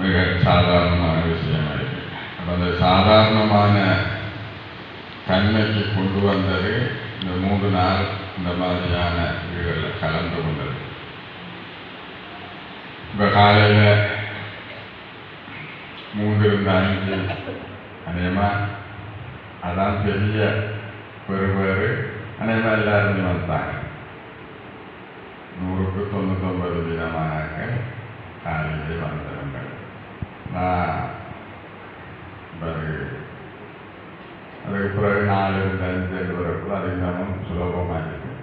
மிக சாதாரணமான விஷயமாக இருக்குது அந்த சாதாரணமான தன்மைக்கு கொண்டு வந்தது இந்த மூன்று நாள் இந்த மாதிரியான இதுகளில் கலந்து கொண்டது. இப்போ காலையில் மூன்று அஞ்சு அநேகமாக அதான் பெரிய பெருவேறு அநேகமாக எல்லாருமே வந்தாங்க. நூறுக்கு தொண்ணூத்தொம்பது வீதமானாக்கள் காலையிலே வந்திருந்தது அதுக்கு பிறகு நாலு அஞ்சு ரெண்டு வரக்குள்ள அது இன்னமும் சுலபமாக இருக்கும்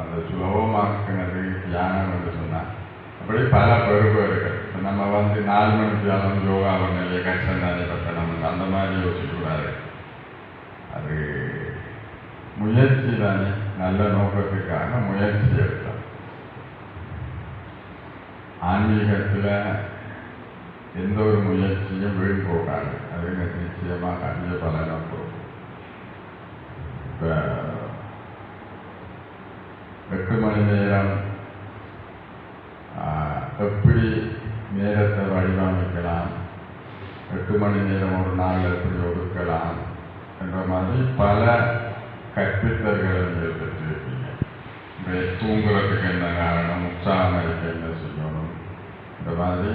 அந்த சுலபமாக்குனது தியானம் என்று சொன்னால் அப்படி பல பெறுபேறுகள் இப்ப நம்ம வந்து நாலு மணி தியானம் யோகா பண்ணலையே கஷ்டம் தானே அந்த மாதிரி யோசிக்கக்கூடாது அது முயற்சி தானே நல்ல நோக்கத்துக்காக முயற்சி எடுத்தோம். ஆன்மீகத்தில் எந்த ஒரு முயற்சியும் வீண் போகாது அதுங்க நிச்சயமாக அதிக பலனை கொடுக்கும் இப்போ எட்டு மணி நேரம் ஆஹ், எப்படி நேரத்தை வடிவமைக்கலாம் எட்டு மணி நேரம் ஒரு நாள் எப்படி ஒதுக்கலாம் என்ற மாதிரி பல கற்பித்தல்களை நீங்கள் பெற்றிருக்கீங்க தூங்குறதுக்கு என்ன காரணம் உற்சாகம் இருக்க என்ன செய்யணும் இந்த மாதிரி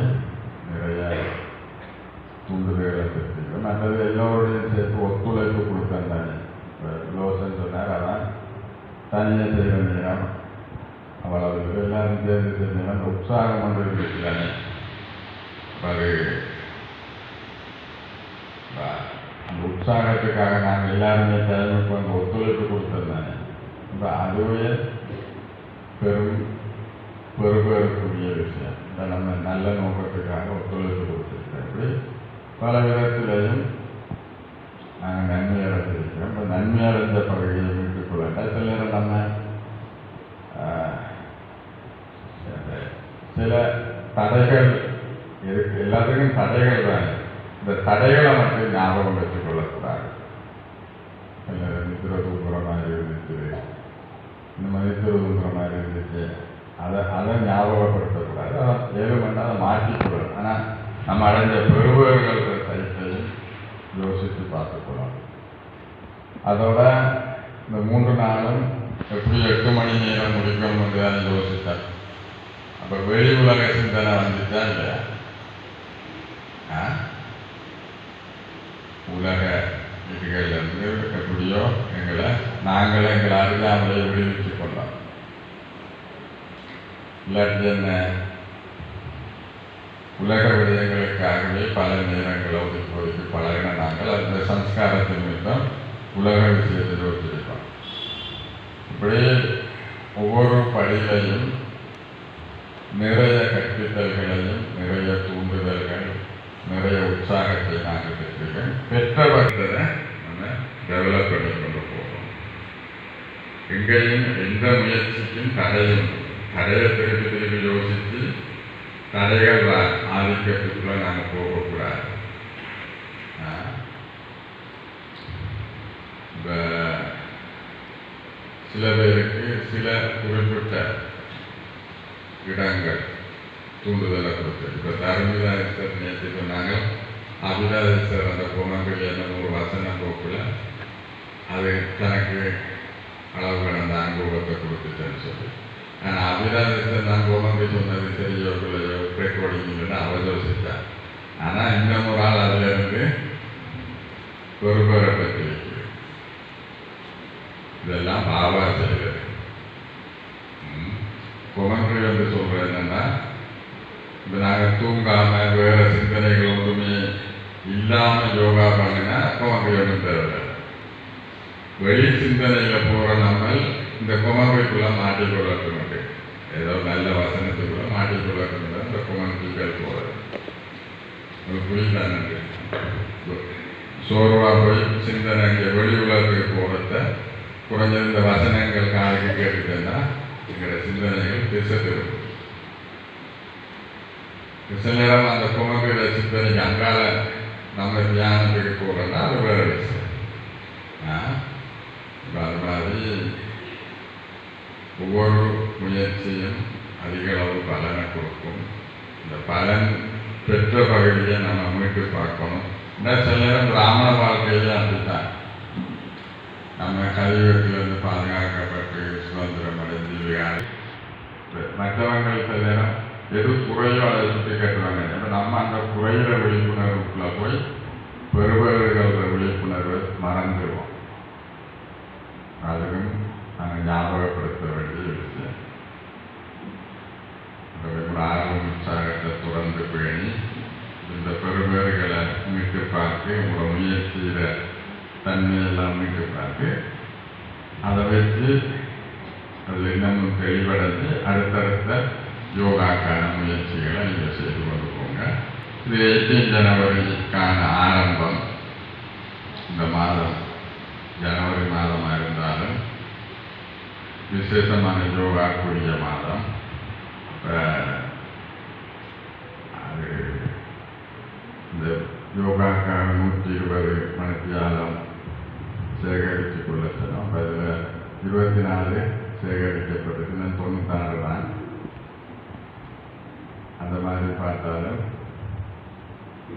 தூண்டுதல்களை பெற்றிருக்கோம் மற்றது எல்லோருடையும் சேர்த்து ஒத்துழைப்பு கொடுத்தேன் தானே இப்போ லோசன் சொன்னார் அதான் தனியாக செய்கிற நேரம் அவ்வளவு இது எல்லாரும் சேர்ந்து செஞ்சோம்னா அந்த உற்சாகம் ஒன்று இருக்கு தானே அது ப- அந்த உற்சாகத்துக்காக நாங்கள் எல்லாருமே டைமுக்கு வந்து ஒத்துழைப்பு கொடுத்தது இப்போ அதுவே பெரும் பெருபெறக்கூடிய விஷயம் இந்த நம்ம நல்ல நோக்கத்துக்காக ஒத்துழைப்பு கொடுத்துருக்கோம் இப்படி பல விதத்திலையும் நாங்கள் நன்மை அடைஞ்சிருக்கிறோம் இப்போ நன்மை அடைஞ்ச பகுதியை மீட்டுக் கொள்ளட்டா சில நேரம் நம்ம ஆஹ், சில தடைகள் இருக்கு. எல்லாத்துக்கும் தடைகள் தான் இந்த தடைகளை மட்டும் ஞாபகம் வச்சுக் கொள்ளக்கூடாது நித்திர தூக்குற மாதிரி இருந்துச்சு? இந்த மாதிரி நித்திர தூக்குற மாதிரி இருந்துச்சு? அதை அதை ஞாபகப்படுத்தக்கூடாது. அதை மணி அதை மாற்றிக்கொள்ளணும். ஆனால் நம்ம அடைஞ்ச பெருவுகள் சைட்டையும் யோசித்து பார்த்துக்கணும் அதோட இந்த மூன்று நாளும் எப்படி எட்டு மணி நேரம் முடிக்கணும் என்று தான் யோசித்தேன் அப்போ வெளி உலக சிந்தனை வந்துச்சா இல்லையா ஆ? உலக இதுகளிலிருந்து எப்படியோ எங்களை நாங்களே எங்களை அறியாமலே விடுவித்து கொண்டோம் இல்லாட்டி என்ன? உலக விடயங்களுக்காகவே பல நேரங்களை ஒதுக்கி ஒதுக்கி பழகின நாங்கள் அந்த சம்ஸ்காரத்தின் மீதும் உலக விஷயத்தில் ஒத்துழைப்போம் இப்படி ஒவ்வொரு படியிலையும் நிறைய கற்பித்தல்களையும் நிறைய தூண்டுதல்கள் நிறைய உற்சாகத்தை நாங்கள் பெற்ற பெற்றவர்களை நம்ம டெவலப் பண்ணி கொண்டு போகிறோம் எங்கேயும் எந்த முயற்சிக்கும் தடையும் தடையை திருப்பி திருப்பி யோசித்து தடைகள் ஆதிக்கத்துக்குள்ள நாங்கள் போகக்கூடாது. சில பேருக்கு சில குறிப்பிட்ட இடங்கள் தூண்டுதலை கொடுத்து இப்போ தர்மிதாசர் நேற்று சொன்னாங்க அபிதாசர் அந்த குணங்கள் என்ன ஒரு வசனம் போக்கில் அது தனக்கு அளவு கடந்த அனுபவத்தை கொடுத்துட்டேன்னு சொல்லி. ஆனால் அபிதாசர் நான் குணங்கள் சொன்னது சரியோ இல்லையோ ரெக்கார்டிங் இல்லைன்னு அவ யோசித்தார். ஆனால் இன்னும் ஒரு ஆள் அதுல இருந்து பொறுப்பேற பற்றி இதெல்லாம் பாபா செய்கிறது குமங்கை வந்து சொல்றது என்னன்னா இப்போ நாங்கள் தூங்காம வேற சிந்தனைகள் ஒன்றுமே இல்லாம யோகா பண்ணினா குமங்கை ஒன்றும் தேவையில்லை. வெளி சிந்தனையில போகிற நம்ம இந்த குமங்கைக்குள்ள மாட்டிக்கொள்ளட்டும் ஏதோ நல்ல வசனத்துக்குள்ள மாட்டிக்கொள்ளட்டும் இந்த குமங்கைகள் போகிறது உங்களுக்கு புரியுதானு சோர்வாக போய் சிந்தனை வெளி உலகத்துக்கு போகிறத குறைஞ்ச இந்த வசனங்கள் காதுக்கு கேட்டுட்டேன்னா எங்களோட சிந்தனைகள் திசை திரும்பும் சில நேரம் அந்த குமங்கிற சிந்தனைக்கு அங்கால நம்ம தியானத்துக்கு போகிறோம்னா அது வேறு விஷயம். ஆ? அது மாதிரி ஒவ்வொரு முயற்சியும் அதிக அளவு பலனை கொடுக்கும். இந்த பலன் பெற்ற பகுதியை நம்ம மீட்டு பார்க்கணும். இந்த சில நேரம் பிராமண வாழ்க்கையிலே அப்படித்தான். நம்ம கலியுகத்திலிருந்து பாதுகாக்கப்பட்டு சுதந்திரம் அடைஞ்சு விகாரி மற்றவங்கள் சில நேரம் எது குறையோ அதை சுற்றி கட்டுவாங்க. நம்ம அந்த குறையிற விழிப்புணர்வுக்குள்ள போய் பெறுபவர்கள விழிப்புணர்வு மறந்துடுவோம். அதுவும் நாங்கள் ஞாபகப்படுத்த வேண்டிய விஷயம். ஆர்வம் உற்சாகத்தை தொடர்ந்து பேணி இந்த பெறுபேறுகளை மீட்டு பார்த்து உங்களோட முயற்சியில தன்மையெல்லாம் மீட்டு இருக்கு. அதை வச்சு அதில் இன்னமும் தெளிவடைந்து அடுத்தடுத்த யோகாக்கான முயற்சிகளை நீங்கள் செய்து கொண்டு போங்க இது எயிட்டீன் ஜனவரிக்கான ஆரம்பம். இந்த மாதம் ஜனவரி மாதமாக இருந்தாலும் விசேஷமான யோகா கூடிய மாதம். அது இந்த யோகாக்கான நூற்றி இருபது மணித்தியாலம் சேகரித்து கொள்ள சொன்னோம் இருபத்தி நாலு சேகரிக்கப்பட்டிருக்கு. இன்னும் நாலு தான். அந்த மாதிரி பார்த்தாலும்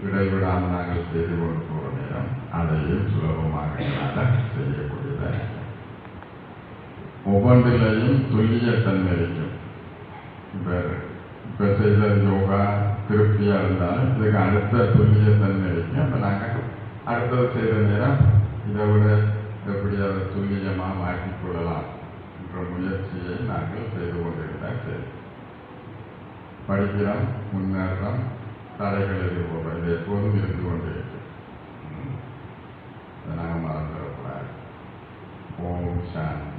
இடைவிடாமல் நாங்கள் செய்து கொண்டு போகிற நேரம் அதையும் சுலபமாக செய்யக்கூடியதாக ஒவ்வொன்றிலையும் துல்லியத்தன்மை இருக்கும். இப்போ இப்போ செய்த யோகா திருப்தியாக இருந்தாலும் இதுக்கு அடுத்த துல்லியத்தன்மை இருக்கும். அப்போ நாங்கள் அடுத்தது செய்த நேரம் இதை விட எப்படி அதை துல்லியமாக மாற்றிக்கொள்ளலாம் என்ற முயற்சியை நாங்கள் செய்து கொண்டிருந்தால் சரி படிக்கிறோம் முன்னேற்றம் தடைகள் இருப்போம் இது எப்போதும் இருந்து கொண்டிருக்கு. நாங்கள் மறந்துடக்கூடாது. ஓம் சாந்தி.